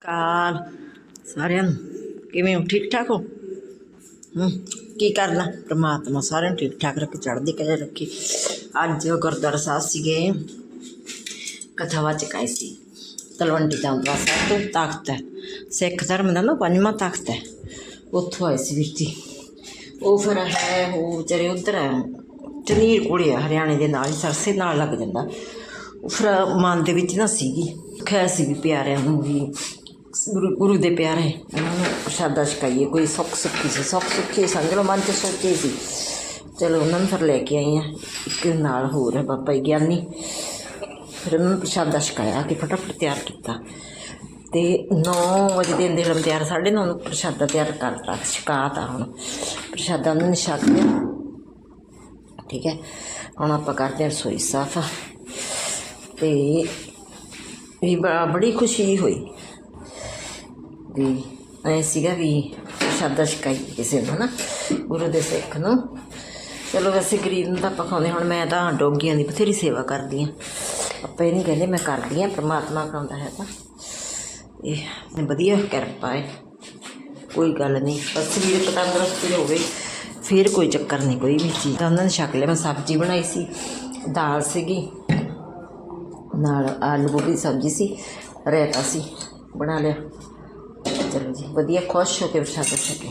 ਕਾਲ। ਸਾਰਿਆਂ ਨੂੰ, ਕਿਵੇਂ ਹੋ? ਠੀਕ ਠਾਕ ਹੋ? ਹੂੰ, ਕੀ ਕਰਨਾ? ਪ੍ਰਮਾਤਮਾ ਸਾਰਿਆਂ ਨੂੰ ਠੀਕ ਠਾਕ ਰੱਖੇ, ਚੜ੍ਹਦੀ ਕਲਾ ਰੱਖੀ। ਅੱਜ ਗੁਰਦੁਆਰਾ ਸਾਹਿਬ ਸੀਗੇ, ਕਥਾ ਵਾਚਕਾਈ ਸੀ। ਤਲਵੰਡੀ ਦਾ ਸਾਹਿਬ ਤੋਂ ਤਖਤ ਹੈ। ਸਿੱਖ ਧਰਮ ਦਾ ਨਾ ਪੰਜਵਾਂ ਤਖਤ ਹੈ। ਉੱਥੋਂ ਆਏ ਸੀ ਵੀਰ ਜੀ। ਉਹ ਫਿਰ ਹੈ, ਉਹ ਵਿਚਾਰੇ ਉਧਰ ਹੈ, ਚਨੀਰ ਕੋਲੇ ਆ, ਹਰਿਆਣੇ ਦੇ ਨਾਲ ਹੀ, ਸਰਸੇ ਨਾਲ ਲੱਗ ਜਾਂਦਾ। ਉਹ ਫਿਰ ਮਨ ਦੇ ਵਿੱਚ ਨਾ ਸੀਗੀ ਖੈ ਸੀ ਵੀ ਪਿਆਰਿਆਂ ਨੂੰ ਵੀ। ਗੁਰੂ ਗੁਰੂ ਦੇ ਪਿਆਰੇ ਉਹਨਾਂ ਨੂੰ ਪ੍ਰਸ਼ਾਦਾ ਛਕਾਈਏ ਕੋਈ ਸੁੱਖ ਸੁੱਖੀ ਸੀ ਸੁੱਖ ਸੁੱਖੀ ਸਮਝ ਲਓ ਮਨ ਚ ਸੋਚੇ ਸੀ ਚਲੋ ਉਹਨਾਂ ਨੂੰ ਫਿਰ ਲੈ ਕੇ ਆਈ ਆ ਇੱਕ ਨਾਲ ਹੋਰ ਹੈ ਬਾਬਾ ਜੀ ਗਿਆਨੀ ਫਿਰ ਉਹਨਾਂ ਨੂੰ ਪ੍ਰਸ਼ਾਦਾ ਛਕਾਇਆ ਕਿ ਫਟਾਫਟ ਤਿਆਰ ਕੀਤਾ ਤੇ 9 ਵਜੇ ਦੇ ਅੰਦਰ ਹਮ ਤਿਆਰ 9:30 ਨੂੰ ਪ੍ਰਸ਼ਾਦਾ ਤਿਆਰ ਕਰਤਾ ਛਕਾਤਾ ਹੁਣ ਪ੍ਰਸ਼ਾਦਾ ਉਹਨਾਂ ਨੇ ਛਕ ਲਿਆ ਠੀਕ ਹੈ ਹੁਣ ਆਪਾਂ ਕਰਦੇ ਹਾਂ ਰਸੋਈ ਸਾਫ਼ ਤੇ ਵੀ ਬੜੀ ਖੁਸ਼ੀ ਹੋਈ ਵੀ ਐ ਸੀਗਾ ਵੀ ਪ੍ਰਸ਼ਾਦਾ ਛਕਾਈ ਕਿਸੇ ਨੂੰ ਨਾ ਗੁਰੂ ਦੇ ਸਿੱਖ ਨੂੰ ਚਲੋ ਵੈਸੇ ਗਰੀਬ ਨੂੰ ਤਾਂ ਆਪਾਂ ਖਾਉਂਦੇ ਹੁਣ ਮੈਂ ਤਾਂ ਡੋਗੀਆਂ ਦੀ ਬਥੇਰੀ ਸੇਵਾ ਕਰਦੀ ਆ ਆਪਾਂ ਇਹ ਨਹੀਂ ਕਹਿੰਦੇ ਮੈਂ ਕਰਦੀ ਆ ਪ੍ਰਮਾਤਮਾ ਕਰਾਉਂਦਾ ਹੈ ਤਾਂ ਇਹ ਵਧੀਆ ਕਿਰਪਾ ਹੈ ਕੋਈ ਗੱਲ ਨਹੀਂ ਬਸ ਸਰੀਰ ਤੰਦਰੁਸਤੀ ਹੋਵੇ ਫਿਰ ਕੋਈ ਚੱਕਰ ਨਹੀਂ ਕੋਈ ਵੀ ਚੀਜ਼ ਤਾਂ ਉਹਨਾਂ ਨੇ ਛਕ ਲਿਆ ਮੈਂ ਸਬਜ਼ੀ ਬਣਾਈ ਸੀ ਦਾਲ ਸੀਗੀ ਨਾਲ ਆਲੂ ਗੋਭੀ ਦੀ ਸਬਜ਼ੀ ਸੀ ਰਾਇਤਾ ਸੀ ਬਣਾ ਲਿਆ ਚਲੋ ਜੀ, ਵਧੀਆ, ਖੁਸ਼ ਹੋ ਕੇ ਪ੍ਰਸ਼ਾਦਾ ਛਕਿਆ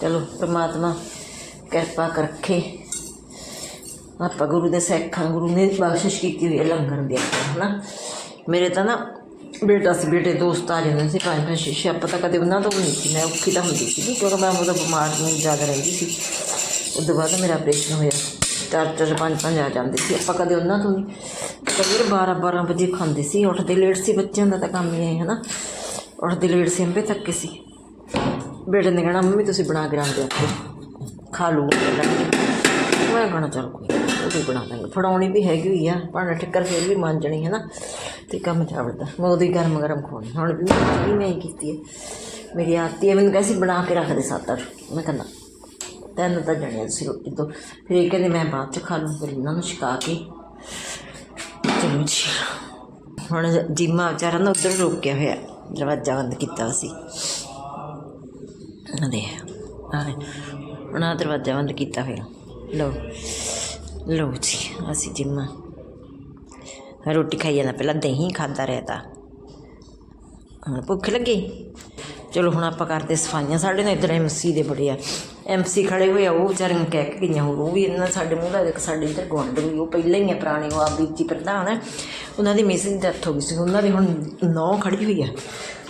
ਚਲੋ, ਪ੍ਰਮਾਤਮਾ ਕਿਰਪਾ ਰੱਖੇ ਆਪਾਂ ਗੁਰੂ ਦੇ ਸਿੱਖਾਂ, ਗੁਰੂ ਨੇ ਬਖਸ਼ਿਸ਼ ਕੀਤੀ ਹੋਈ ਹੈ ਲੰਗਰ ਦੇ ਹਨਾ? ਮੇਰੇ ਤਾਂ ਨਾ ਬੇਟਾ ਸੀ, ਬੇਟੇ ਦੋਸਤ ਆ ਜਾਂਦੇ ਸੀ, ਪੰਜ ਪੰਜ, ਛੇ ਆਪਾਂ ਤਾਂ ਕਦੇ ਉਹਨਾਂ ਤੋਂ ਵੀ ਨਹੀਂ ਸੀ, ਮੈਂ ਔਖੀ ਤਾਂ ਹੁੰਦੀ ਸੀ ਕਿਉਂਕਿ ਮੈਂ ਉਹਦਾ ਬਿਮਾਰ ਨੂੰ ਜ਼ਿਆਦਾ ਰਹਿੰਦੀ ਸੀ। ਉਸ ਤੋਂ ਬਾਅਦ ਮੇਰਾ ਆਪਰੇਸ਼ਨ ਹੋਇਆ। ਚਾਰ ਚਾਰ ਪੰਜ ਪੰਜ ਆ ਜਾਂਦੇ ਸੀ। ਆਪਾਂ ਕਦੇ ਉਹਨਾਂ ਤੋਂ ਨਹੀਂ ਕਦੇ 12 12 ਵਜੇ ਖਾਂਦੇ ਸੀ। ਉੱਠਦੇ ਲੇਟ ਸੀ ਬੱਚਿਆਂ ਦਾ ਤਾਂ ਕੰਮ ਹੀ ਹੈ ਹਨਾ ਉੱਠਦੇ ਲੇਟ ਸੀ ਅੰਬੇ ਤੱਕ ਸੀ। ਬੇਟੇ ਨੇ ਕਹਿਣਾ ਮੰਮੀ ਤੁਸੀਂ ਬਣਾ ਕੇ ਰੱਖ ਦਿਓ ਆਪੇ। ਖਾ ਲੂ ਮੈਂ ਕਹਣਾ ਚੱਲ ਕੋਈ ਨੀ, ਬਣਾ ਦਾਂਗੇ। ਫੜਾਉਣੀ ਵੀ ਹੈਗੀ ਹੋਈ ਆ ਭਾਂਡਾ ਠਿੱਕਰ ਫੇਰ ਵੀ ਮਾਂਜਣੀ ਹੈ ਨਾ। ਤੇ ਕੰਮ ਚੱਲਦਾ ਮੈਂ ਉਹਦੀ ਗਰਮ ਗਰਮ ਖਵਾਉਣੀ। ਹੁਣ ਵੀ ਮੈਂ ਹੀ ਕੀਤੀ ਹੈ। ਮੇਰੀ ਆਤੀ ਹੈ ਮੈਨੂੰ ਕਹਿੰਦੀ ਸੀ ਬਣਾ ਕੇ ਰੱਖ ਦੇ ਸੱਤ ਅੱਠ। ਮੈਂ ਕਹਿੰਦਾ ਤੈਨੂੰ ਤਾਂ ਜਣਿਆ ਤੁਸੀਂ ਰੋਟੀ ਤੋਂ। ਫਿਰ ਇਹ ਕਹਿੰਦੇ ਮੈਂ ਬਾਅਦ ਚ ਖਾ ਲੂੰ, ਫਿਰ ਇਹਨਾਂ ਨੂੰ ਛਕਾ ਕੇ। ਚਲੋ ਜੀ। ਹੁਣ ਜੀਮਾ ਵਿਚਾਰਾ ਨਾ ਉੱਧਰ ਰੁਕਿਆ ਹੋਇਆ, ਦਰਵਾਜ਼ਾ ਬੰਦ ਕੀਤਾ ਸੀ। ਦੇ ਆ ਹੁਣ ਦਰਵਾਜ਼ਾ ਬੰਦ ਕੀਤਾ ਹੋਇਆ। ਲਓ ਲਓ ਜੀ, ਅਸੀਂ ਜਿੰਮਾ। ਰੋਟੀ ਖਾਈ ਜਾਂਦਾ, ਪਹਿਲਾਂ ਦਹੀਂ ਖਾਦਾ ਰਹਿਤਾ ਹੁਣ ਭੁੱਖ ਲੱਗੀ? ਚਲੋ ਹੁਣ ਆਪਾਂ ਕਰਦੇ ਸਫਾਈਆਂ, ਸਾਡੇ ਨਾਲ ਇੱਧਰ ਐਮਸੀ ਦੇ ਬੜੇ ਆ। ਐਮਸੀ ਖੜੇ ਹੋਏ ਆ, ਉਹ ਵਿਚਾਰੀਆਂ ਕਹਿ ਕੇ ਗਈਆਂ ਹੋਰ, ਉਹ ਵੀ ਇਹਨਾਂ ਸਾਡੇ ਮੂੰਹ ਦਾ ਇੱਕ ਸਾਡੇ ਇੱਧਰ ਗੁਆਂਢ ਵੀ, ਉਹ ਪਹਿਲਾਂ ਹੀ ਆ ਪੁਰਾਣੇ, ਉਹ ਆਬੀ ਜੀ ਪ੍ਰਧਾਨ ਹੈ ਉਹਨਾਂ ਦੀ ਮਿਸਿਸ ਦੀ ਡੈਥ ਹੋ ਗਈ ਸੀ, ਉਹਨਾਂ ਦੀ ਹੁਣ ਨੌ ਖੜੀ ਹੋਈ ਆ।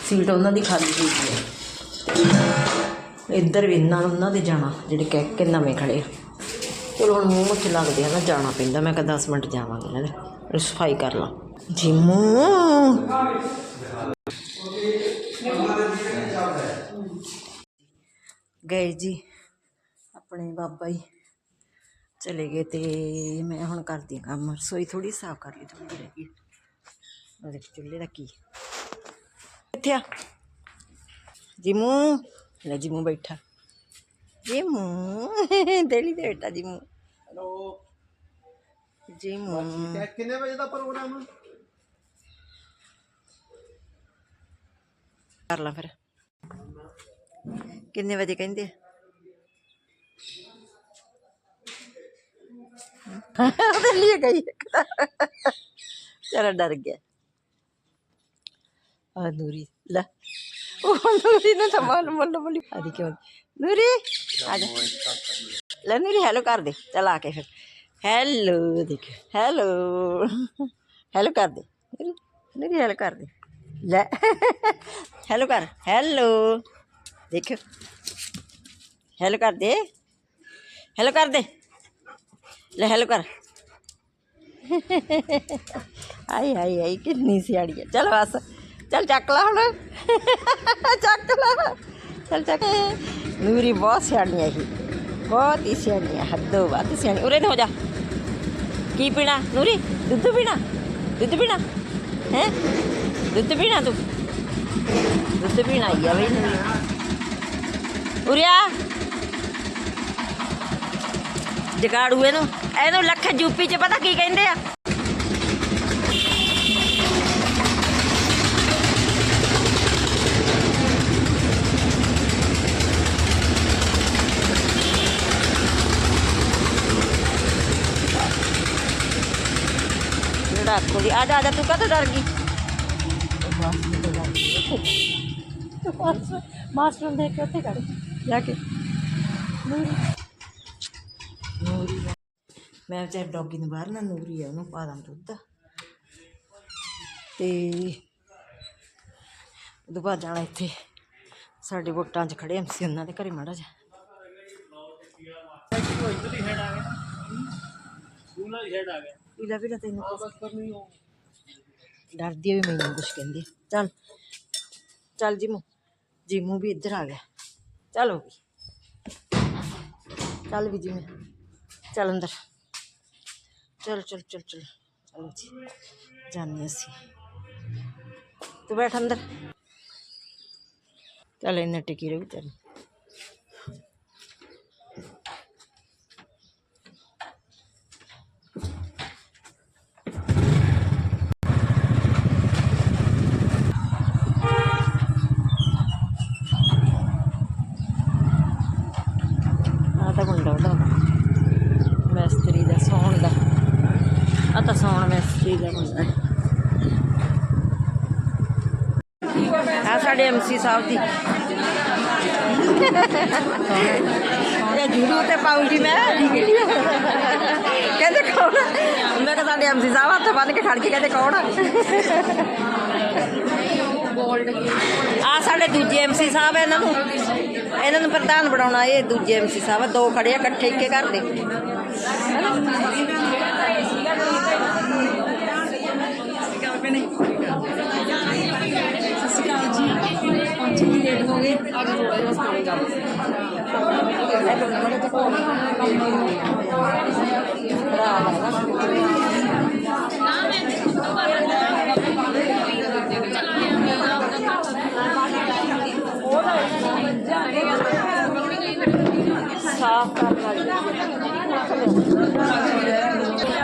ਸੀਟ ਉਹਨਾਂ ਦੀ ਖਾਲੀ ਹੋਈ ਹੈ ਇੱਧਰ ਵੀ ਇਹਨਾਂ ਉਹਨਾਂ ਦੇ ਜਾਣਾ, ਜਿਹੜੇ ਕਹਿ ਕੇ ਨਵੇਂ ਖੜੇ ਆ। ਚਲੋ ਹੁਣ ਮੂੰਹ ਮੱਥੇ ਲੱਗਦੇ ਆ ਨਾ, ਜਾਣਾ ਪੈਂਦਾ, ਮੈਂ ਕਿਹਾ 10 ਮਿੰਟ ਜਾਵਾਂਗੇ ਇਹਨਾਂ ਦੇ ਸਫ਼ਾਈ ਕਰ ਲਾਂ। ਜਿਮੂ! ਗਏ ਜੀ। ਆਪਣੇ ਬਾਬਾ ਜੀ। ਚਲੇ ਗਏ ਤੇ ਮੈਂ ਹੁਣ ਕਰਦੀ ਹਾਂ ਕੰਮ। ਰਸੋਈ ਥੋੜੀ ਸਾਫ਼ ਕਰ ਲਈ ਥੋੜੀ ਰਹਿ ਗਈ। ਉਹਦੇ ਚੁੱਲ੍ਹੇ ਦਾ ਕੀ। ਕਿੱਥੇ ਆ। ਜਿਮੂ। ਲੈ ਜਿਮੂ ਬੈਠਾ। ਜਿਮੂ। ਦੇਲੀ ਦੇ ਬੇਟਾ ਜਿਮੂ। ਹੈਲੋ। ਜਿਮੂ। ਕਿੰਨੇ ਵਜੇ ਦਾ ਪ੍ਰੋਗਰਾਮ ਕਰ ਲਾ ਫਿਰ। ਕਿੰਨੇ ਵਜੇ ਕਹਿੰਦੇ ਆ? ਉਹਦੇ ਲਈ ਗਈ ਚਲ ਡਰ ਗਿਆ। ਆ ਨੂਰੀ, ਲੈ। ਉਹ ਨੂਰੀ ਨੇ ਤਾਂ ਮਾਲ ਮੁੱਲ ਮੁੱਲ। ਆਦੀ ਕਿਉਂ? ਨੂਰੀ, ਆ ਜਾ। ਲੈ ਨੂਰੀ ਹੈਲੋ ਕਰ ਦੇ। ਚਲ ਆ ਕੇ ਫਿਰ। ਹੈਲੋ ਦੇਖ। ਹੈਲੋ ਹੈਲੋ ਕਰ ਦੇ। ਨੂਰੀ ਨੂਰੀ ਹੈਲੋ ਕਰ ਦੇ। ਲੈ। ਹੈਲੋ ਕਰ। ਹੈਲੋ ਦੇਖ। ਹੈਲੋ ਕਰ ਦੇ। ਹੈਲੋ ਕਰ ਦੇ। ਲੈ ਹੈਲੋ ਕਰ ਆਈ ਆਈ ਆਈ ਕਿੰਨੀ ਸਿਆੜੀ ਹੈ ਚਲ ਬਸ ਚਲ ਚੱਕ ਲਾ ਹੁਣ ਚੱਕ ਲਾ ਚਲ ਚੱਕ ਨੂਰੀ ਬਹੁਤ ਸਿਆਣੀ ਹੈ ਇਹ ਬਹੁਤ ਹੀ ਸਿਆਣੀ ਹੈ ਹੱਦੋਂ ਵੱਧ ਸਿਆਣੀ ਉਰੇ ਨੂੰ ਹੋ ਜਾ ਕੀ ਪੀਣਾ ਨੂਰੀ ਦੁੱਧ ਪੀਣਾ ਦੁੱਧ ਪੀਣਾ ਹੈ ਦੁੱਧ ਪੀਣਾ ਤੂੰ ਦੁੱਧ ਪੀਣਾ ਆਈ ਆ ਬਈ ਨੂਰੀ ਉਰਿਆ ਜਗਾੜੂ ਇਹਨੂੰ ਇਹਨੂੰ ਲੱਖ ਯੂਪੀ 'ਚ ਪਤਾ ਕੀ ਕਹਿੰਦੇ ਆ? ਰੱਖੋ ਜੀ, ਆ ਜਾ, ਤੂੰ ਕਦੋਂ ਡਰ ਗਈ? ਮਾਸਟਰ ਨੂੰ ਦੇਖ ਕੇ ਜਾ ਕੇ। ਮੈਂ ਵਿਚਾਰ ਡੌਗੀ ਨੂੰ ਬਾਹਰ ਨਾ ਨੂਰੀ ਆ, ਉਹਨੂੰ ਪਾ ਦਾਂ ਦੁੱਧ। ਤੇ ਉਦੋਂ ਬਾਅਦ ਜਾਣਾ ਇੱਥੇ, ਸਾਡੇ ਵੋਟਾਂ 'ਚ ਖੜੇ ਸੀ ਉਹਨਾਂ ਦੇ ਘਰੇ ਮਾੜਾ ਜਿਹਾ। ਪੀਲਾ ਪੀਲਾ ਤੈਨੂੰ ਡਰਦੀ ਆ ਵੀ ਮੈਨੂੰ ਕੁਛ ਕਹਿੰਦੀ ਚੱਲ ਚੱਲ ਜਿਮੂ ਜਿਮੂ ਵੀ ਇੱਧਰ ਆ ਗਿਆ। ਚਲੋ ਵੀ। ਚੱਲ ਵੀ ਜਿਵੇਂ ਚੱਲ ਅੰਦਰ। ਚਲ ਚਲ ਚਲ ਚਲ। ਚਲੋ ਜੀ ਜਾਨੇ ਅਸੀਂ। ਤੂੰ ਬੈਠ ਅੰਦਰ। ਚੱਲ, ਇੰਨੇ ਟਿਕੀ ਰਹੀ ਚੱਲ ਆ ਤਾਂ ਮੁੰਡਾ ਉਹਦਾ ਮੈਸਤਰੀ ਦਾ ਸੌਣ ਦਾ ਆ ਤਾਂ ਸੌਣ ਮੈਸਤਰੀ ਦਾ ਮੁੰਡਾ ਆ ਸਾਡੇ ਐਮਸੀ ਸਾਹਿਬ ਦੀ। ਇਹ ਜੂੜੂ ਤੇ ਪਾਉਂਗੀ ਮੈਂ। ਕਹਿੰਦੇ ਕੌਣ ਮੈਂ ਕਿਹਾ ਸਾਡੇ ਐਮਸੀ ਸਾਹਿਬ ਹੱਥ ਬੰਨ ਕੇ ਖੜ ਕੇ ਕਹਿੰਦੇ ਕੌਣ ਆ? ਸਾਡੇ ਦੂਜੇ ਐਮਸੀ ਸਾਹਿਬ ਇਹਨਾਂ ਨੂੰ। ਇਹਨਾਂ ਨੂੰ ਪ੍ਰਧਾਨ ਬਣਾਉਣਾ ਇਹ ਦੂਜੇ ਐਮਸੀ ਸਾਹਿਬ ਆ। ਦੋ ਖੜੇ ਇਕੱਠੇ ਇੱਕੇ ਘਰ ਦੇ। ਸਾਫ਼ ਕਰ ਵਾਲੀ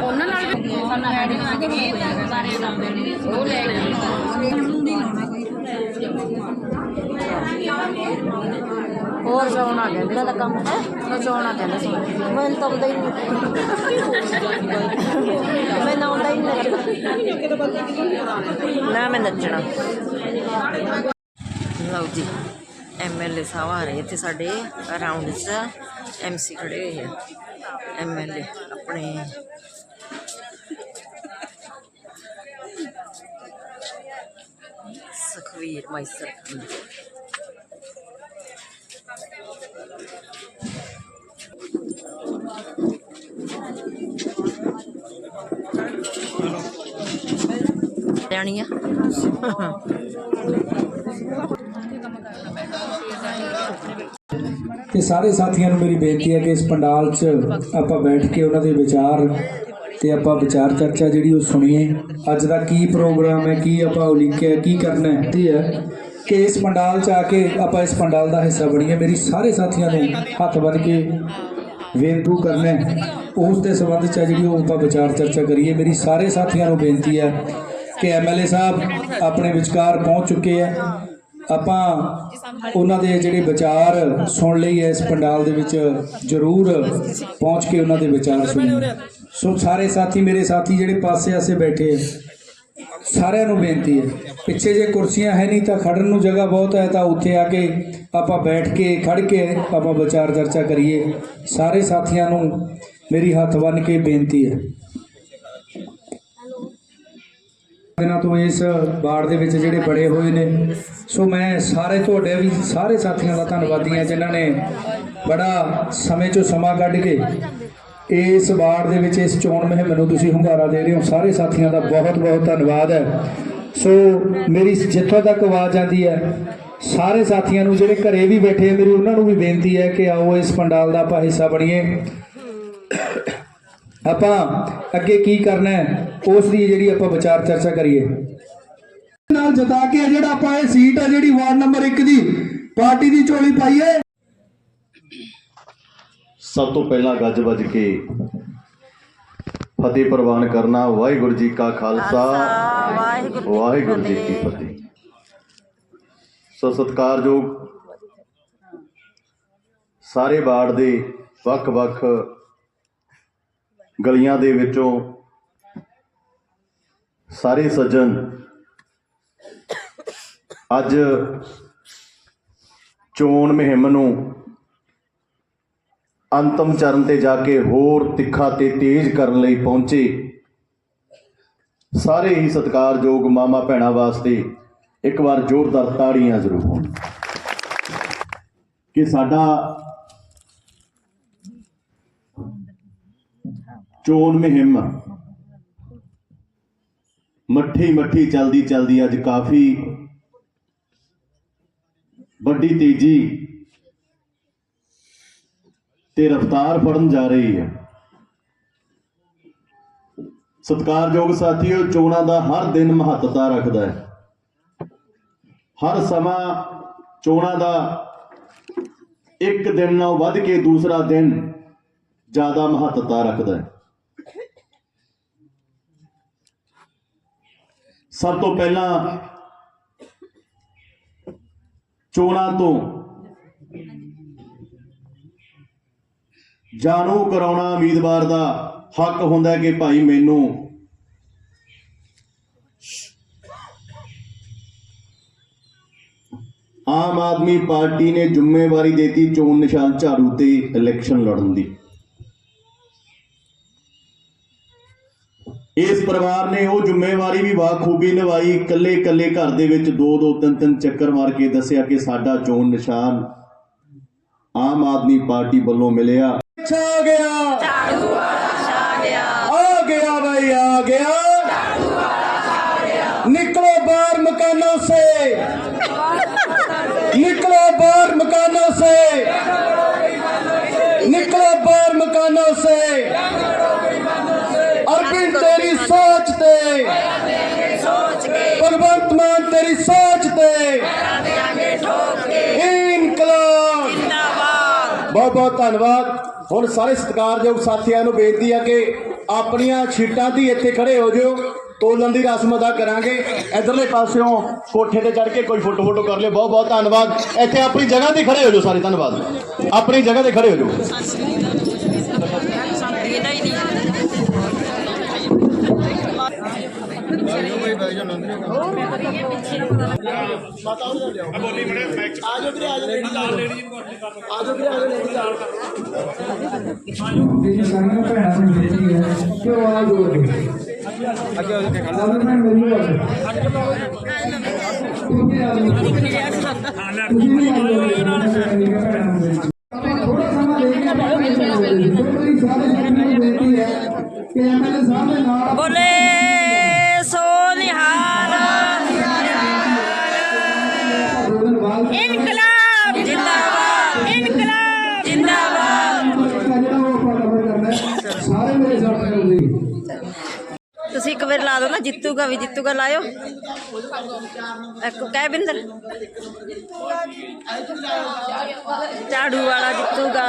ਉਹਨਾਂ ਨਾਲ ਵੀ ਸਾਨੂੰ ਐਡ ਕਰਾ ਕੇ ਸਾਰੇ ਲਾਉਂਦੇ ਨੇ ਉਹ ਲੈ ਕੇ ਹੋਰ ਸੌਣਾ ਕਹਿੰਦੇ ਇਹਨਾਂ ਦਾ ਕੰਮ ਹੈ। ਨਚਾਉਣਾ ਕਹਿੰਦੇ ਸੀ ਮੈਨੂੰ ਤਾਂ ਆਉਂਦਾ ਹੀ ਨਹੀਂ। ਮੈਨੂੰ ਆਉਂਦਾ ਹੀ ਨਹੀਂ ਨਾ ਮੈਂ ਨੱਚਣਾ। ਲਓ ਜੀ ਐਮਐਲਏ ਸਾਹਿਬ ਆ ਰਹੇ ਇੱਥੇ ਸਾਡੇ ਰਾਉਂਡ 'ਚ। ਐਮਸੀ ਖੜੇ ਹੋਏ ਆ। ਐਮਐਲਏ ਆਪਣੇ। ਸੁਖਵੀਰ ਮਾਈਸਰ ਲੈਣੀ ਆ। ਤੇ ਸਾਰੇ ਸਾਥੀਆਂ ਨੂੰ ਮੇਰੀ ਬੇਨਤੀ ਹੈ ਕਿ ਇਸ ਪੰਡਾਲ 'ਚ ਆਪਾਂ ਬੈਠ ਕੇ ਉਹਨਾਂ ਦੇ ਵਿਚਾਰ ਤੇ ਆਪਾਂ ਵਿਚਾਰ ਚਰਚਾ ਜਿਹੜੀ ਉਹ ਸੁਣੀਏ। ਅੱਜ ਦਾ ਕੀ ਪ੍ਰੋਗਰਾਮ ਹੈ, ਕੀ ਆਪਾਂ ਉਲੀਕਿਆ ਕੀ ਕਰਨਾ ਹੈ ਤੇ ਹੈ ਕਿ ਇਸ ਪੰਡਾਲ 'ਚ ਆ ਕੇ ਆਪਾਂ ਇਸ ਪੰਡਾਲ ਦਾ ਹਿੱਸਾ ਬਣੀਏ। ਮੇਰੀ ਸਾਰੇ ਸਾਥੀਆਂ ਨੂੰ ਹੱਥ ਬੰਨ ਕੇ ਬੇਨਤੀ ਕਰਨਾ ਹੈ। ਉਸ ਦੇ ਸੰਬੰਧ 'ਚ ਜਿਹੜੀ ਉਹ ਆਪਾਂ ਵਿਚਾਰ ਚਰਚਾ ਕਰੀਏ। ਮੇਰੀ ਸਾਰੇ ਸਾਥੀਆਂ ਨੂੰ ਬੇਨਤੀ ਹੈ ਕਿ ਐਮਐਲਏ ਸਾਹਿਬ ਆਪਣੇ ਵਿਚਕਾਰ ਪਹੁੰਚ ਚੁੱਕੇ ਆ। ਆਪਾਂ ਉਹਨਾਂ ਦੇ ਜਿਹੜੇ ਵਿਚਾਰ ਸੁਣ ਲਈ ਇਸ ਪੰਡਾਲ ਦੇ ਵਿੱਚ ਜ਼ਰੂਰ ਪਹੁੰਚ ਕੇ ਉਹਨਾਂ ਦੇ ਵਿਚਾਰ ਸੁਣੀਏ। ਸੋ ਸਾਰੇ ਸਾਥੀ, ਮੇਰੇ ਸਾਥੀ ਜਿਹੜੇ ਪਾਸੇ ਆਸੇ ਬੈਠੇ ਸਾਰਿਆਂ ਨੂੰ ਬੇਨਤੀ ਹੈ, ਪਿੱਛੇ ਜੇ ਕੁਰਸੀਆਂ ਹੈ ਨਹੀਂ ਤਾਂ ਖੜਨ ਨੂੰ ਜਗ੍ਹਾ ਬਹੁਤ ਹੈ, ਤਾਂ ਉੱਥੇ ਆ ਕੇ ਆਪਾਂ ਬੈਠ ਕੇ ਖੜ ਕੇ ਆਪਾਂ ਵਿਚਾਰ ਚਰਚਾ ਕਰੀਏ। ਸਾਰੇ ਸਾਥੀਆਂ ਨੂੰ ਮੇਰੀ ਹੱਥ ਬੰਨ ਕੇ ਬੇਨਤੀ ਹੈ। ਦਿਨਾਂ ਤੋਂ ਇਸ ਬਾੜ ਦੇ ਵਿੱਚ ਜਿਹੜੇ ਬੜੇ ਹੋਏ ਨੇ। ਸੋ ਮੈਂ ਸਾਰੇ ਤੁਹਾਡੇ ਵੀ, ਸਾਰੇ ਸਾਥੀਆਂ ਦਾ ਧੰਨਵਾਦੀ ਹਾਂ ਜਿਨ੍ਹਾਂ ਨੇ ਬੜਾ ਸਮੇਂ ਚੋਂ ਸਮਾਂ ਕੱਢ ਕੇ ਇਸ ਬਾੜ ਦੇ ਵਿੱਚ ਇਸ ਚੋਣ ਮੁਹਿੰਮ ਨੂੰ ਤੁਸੀਂ ਹੁੰਗਾਰਾ ਦੇ ਰਹੇ ਹੋ। ਸਾਰੇ ਸਾਥੀਆਂ ਦਾ ਬਹੁਤ ਬਹੁਤ ਧੰਨਵਾਦ ਹੈ। ਸੋ ਮੇਰੀ ਜਿੱਥੋਂ ਤੱਕ ਆਵਾਜ਼ ਆਉਂਦੀ ਹੈ, ਸਾਰੇ ਸਾਥੀਆਂ ਨੂੰ ਜਿਹੜੇ ਘਰੇ ਵੀ ਬੈਠੇ ਆ, ਮੇਰੀ ਉਹਨਾਂ ਨੂੰ ਵੀ ਬੇਨਤੀ ਹੈ ਕਿ ਆਓ ਇਸ ਪੰਡਾਲ ਦਾ ਆਪਾਂ ਹਿੱਸਾ ਬਣੀਏ। ਆਪਾਂ ਅੱਗੇ ਕੀ ਕਰਨਾ ਹੈ ਉਸ ਦੀ ਜਿਹੜੀ ਆਪਾਂ ਵਿਚਾਰ ਚਰਚਾ ਕਰੀਏ। ਨਾਲ ਜਿਤਾ ਕੇ ਜਿਹੜਾ ਆਪਾਂ ਇਹ ਸੀਟ ਆ ਜਿਹੜੀ ਵਾਰਡ ਨੰਬਰ 1 ਦੀ ਪਾਰਟੀ ਦੀ ਝੋਲੀ ਪਾਈਏ ਸਭ ਤੋਂ ਪਹਿਲਾਂ ਗੱਜ ਵੱਜ ਕੇ ਫਤਿਹ ਪ੍ਰਵਾਨ ਕਰਨਾ ਵਾਹਿਗੁਰੂ ਜੀ ਕਾ ਖਾਲਸਾ। ਵਾਹਿਗੁਰੂ ਵਾਹਿਗੁਰੂ ਜੀ ਕੀ ਫਤਿਹ। ਸੋ ਸਤਿਕਾਰਯੋਗ ਸਾਰੇ ਬਾੜ ਦੇ ਵੱਖ-ਵੱਖ ਗਲੀਆਂ ਦੇ ਵਿੱਚੋਂ ਸਾਰੇ ਸੱਜਣ ਅੱਜ ਚੋਣ ਮੁਹਿੰਮ ਨੂੰ ਅੰਤਮ ਚਰਨ ਤੇ ਜਾ ਕੇ ਹੋਰ ਤਿੱਖਾ ਤੇ ਤੇਜ਼ ਕਰਨ ਲਈ ਪਹੁੰਚੇ। ਸਾਰੇ ਹੀ ਸਤਿਕਾਰਯੋਗ ਮਾਮਾ ਭੈਣਾਂ ਵਾਸਤੇ ਇੱਕ ਵਾਰ ਜ਼ੋਰਦਾਰ ਤਾੜੀਆਂ ਜ਼ਰੂਰ ਹੋਣ। ਕਿ ਸਾਡਾ ਚੋਣ ਮੁਹਿੰਮ। ਮੱਠੀ ਮੱਠੀ ਚਲਦੀ ਚਲਦੀ ਅੱਜ ਕਾਫੀ ਵੱਡੀ ਤੇਜ਼ੀ ਤੇ ਰਫ਼ਤਾਰ ਫੜਨ ਜਾ ਰਹੀ ਹੈ। ਸਤਿਕਾਰਯੋਗ ਸਾਥੀਓ, ਚੋਣਾਂ ਦਾ ਹਰ ਦਿਨ ਮਹੱਤਤਾ ਰੱਖਦਾ ਹੈ। ਹਰ ਸਮਾਂ ਚੋਣਾਂ ਦਾ ਇੱਕ ਦਿਨ ਨਾਲੋਂ ਵੱਧ ਕੇ ਦੂਸਰਾ ਦਿਨ ਜ਼ਿਆਦਾ ਮਹੱਤਤਾ ਰੱਖਦਾ ਹੈ। ਸਭ ਤੋਂ ਪਹਿਲਾਂ ਚੋਣਾਂ ਤੋਂ ਜਾਣੂ ਕਰਾਉਣਾ ਉਮੀਦਵਾਰ ਦਾ ਹੱਕ ਹੁੰਦਾ ਕਿ ਭਾਈ ਮੈਨੂੰ ਆਮ ਆਦਮੀ ਪਾਰਟੀ ਨੇ ਜ਼ਿੰਮੇਵਾਰੀ ਦੇਤੀ ਚੋਣ ਨਿਸ਼ਾਨ ਝਾੜੂ ਤੇ ਇਲੈਕਸ਼ਨ ਲੜਨ ਦੀ। ਇਸ ਪਰਿਵਾਰ ਨੇ ਉਹ ਜ਼ਿੰਮੇਵਾਰੀ ਵੀ ਬਾਖੂਬੀ ਨਿਭਾਈ। ਇਕੱਲੇ ਇਕੱਲੇ ਘਰ ਦੇ ਵਿੱਚ ਦੋ ਦੋ ਤਿੰਨ ਤਿੰਨ ਚੱਕਰ ਮਾਰ ਕੇ ਦੱਸਿਆ ਕਿ ਸਾਡਾ ਚੋਣ ਨਿਸ਼ਾਨ ਆਮ ਆਦਮੀ ਪਾਰਟੀ ਵੱਲੋਂ ਮਿਲਿਆ। ਛਾ ਗਿਆ ਝਾੜੂ ਵਾਲਾ ਛਾ ਗਿਆ। ਆ ਗਿਆ ਭਾਈ ਆ ਗਿਆ ਝਾੜੂ ਵਾਲਾ ਛਾ ਗਿਆ। ਨਿਕਲੋ ਬਾਹਰ ਮਕਾਨੋਂ ਸੇ। ਨਿਕਲੋ ਬਾਹਰ ਮਕਾਨੋਂ ਸੇ। ਨਿਕਲੋ ਬਾਹਰ ਮਕਾਨੋਂ ਸੇ। ਤੇ। ਭਗਵੰਤ ਤੇਰੀ ਸੋਚ ਤੇ। ਬਹੁਤ ਬਹੁਤ ਧੰਨਵਾਦ। ਹੁਣ ਸਾਰੇ ਸਤਿਕਾਰਯੋਗ ਸਾਥੀਆਂ ਨੂੰ ਬੇਨਤੀ ਆ ਕਿ ਆਪਣੀਆਂ ਛੀਟਾਂ ਦੀ ਇੱਥੇ ਖੜੇ ਹੋ ਜਿਓ। ਤੋਲਣ ਦੀ ਰਸਮ ਅਦਾ ਕਰਾਂਗੇ। ਇਧਰਲੇ ਪਾਸਿਓਂ ਕੋਠੇ ਤੇ ਚੜ ਕੇ ਕੋਈ ਫੋਟੋ ਫੋਟੋ ਕਰ ਲਿਓ। ਬਹੁਤ ਬਹੁਤ ਧੰਨਵਾਦ। ਇੱਥੇ ਆਪਣੀ ਜਗ੍ਹਾ ਤੇ ਖੜੇ ਹੋ ਜਾਓ ਸਾਰੇ। ਧੰਨਵਾਦ। ਆਪਣੀ ਜਗ੍ਹਾ ਤੇ ਖੜੇ ਹੋ ਜਾਓ। ਮੇਰੀ ਸਾਰੀਆਂ ਭੈਣਾਂ ਨੂੰ ਬੇਨਤੀ ਹੈ ਕਿ ਉਹ ਆ ਜੋੜ ਦੇ ਅੱਗੇ ਅੱਗੇ ਖੜਾ ਮੈਂ ਮੇਰੀ ਗੱਲ ਤੁਸੀਂ ਆ ਜਾਓ ਤੁਸੀਂ ਵੀ ਆ ਜਾਓ ਮੇਰੀਆਂ ਭੈਣਾਂ ਨੂੰ ਬੇਨਤੀ ਆਪਾਂ ਥੋੜਾ ਸਮਾਂ ਦੇ ਕੇ ਆਪਾਂ ਮੇਰੀ ਸਾਰੇ ਸਾਥੀਆਂ ਨੂੰ ਬੇਨਤੀ ਹੈ ਕਿ ਐਮਐਲਏ ਸਾਹਿਬ ਦੇ ਨਾਲ ਬੋਲੇ ਤੁਸੀਂ ਇੱਕ ਵਾਰ ਲਾ ਦਿਓ ਨਾ ਜਿੱਤੂਗਾ ਵੀ ਜਿੱਤੂਗਾ ਲਾਇਓ ਇੱਕ ਕਹਿ ਬਿੰਦਰ ਝਾੜੂ ਵਾਲਾ ਜਿੱਤੂਗਾ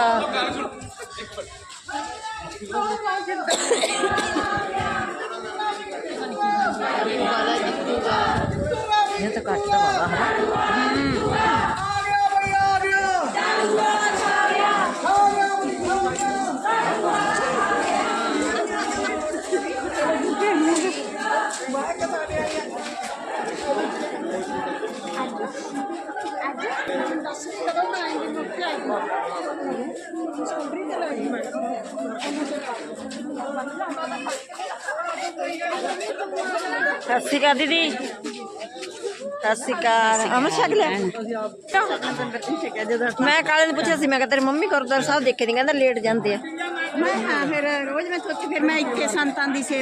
ਇਹ ਤਾਂ ਘੱਟ ਦਾ ਬਾਬਾ ਹੈ ਸਤਿ ਸ਼੍ਰੀ ਅਕਾਲ ਦੀਦੀ। ਸਤਿ ਸ਼੍ਰੀ ਅਕਾਲ। ਅਮਰ ਛਕ ਲੈ ਮੈਂ ਕਾਲੇ ਨੂੰ ਪੁੱਛਿਆ ਸੀ, ਮੈਂ ਕਿਹਾ ਤੇਰੀ ਮੰਮੀ ਗੁਰਦੁਆਰਾ ਸਾਹਿਬ ਦੇਖੇ ਦੀ ਕਹਿੰਦਾ ਲੇਟ ਜਾਂਦੇ ਆ। ਮੈਂ ਹਾਂ, ਫਿਰ ਰੋਜ਼ ਮੈਂ ਸੋਚੀ, ਫਿਰ ਮੈਂ ਇੱਥੇ ਸੰਤਾਂ ਦੀ ਸੇਵਾ